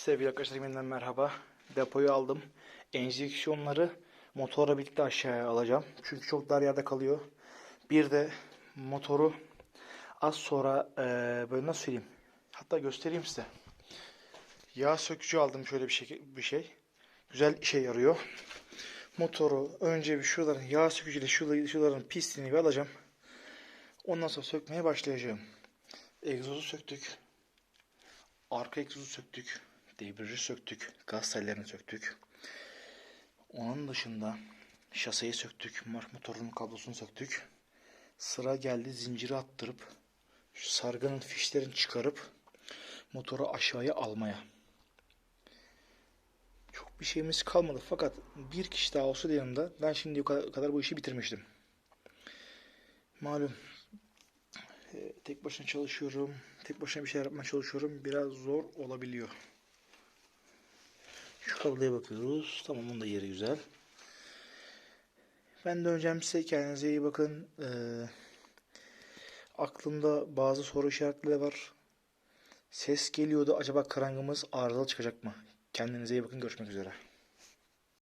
Sevgili arkadaşlar yeniden merhaba. Depoyu aldım. Enjeksiyonları motorla birlikte aşağıya alacağım. Çünkü çok dar yerde kalıyor. Bir de motoru az sonra eee, böyle nasıl söyleyeyim. Hatta göstereyim size. Yağ sökücü aldım şöyle bir şey. Bir şey. Güzel işe yarıyor. Motoru önce bir şuraların yağ sökücüyle şuraların pisliğini bir alacağım. Ondan sonra sökmeye başlayacağım. Egzozu söktük. Arka egzozu söktük. Debriyajı söktük. Gaz tellerini söktük. Onun dışında şaseyi söktük. Marş motorunun kablosunu söktük. Sıra geldi zinciri attırıp şu sargının fişlerini çıkarıp motoru aşağıya almaya. Çok bir şeyimiz kalmadı fakat bir kişi daha olsa da yanımda ben şimdi o kadar, bu işi bitirmiştim. Malum e, tek başına çalışıyorum. Tek başına bir şeyler yapmaya çalışıyorum. Biraz zor olabiliyor. Şu kabloya bakıyoruz. Tamam onun da yeri güzel. Ben döneceğim size. Kendinize iyi bakın. Ee, aklımda bazı soru işaretleri var. Ses geliyordu. Acaba karangımız arızalı çıkacak mı? Kendinize iyi bakın. Görüşmek üzere.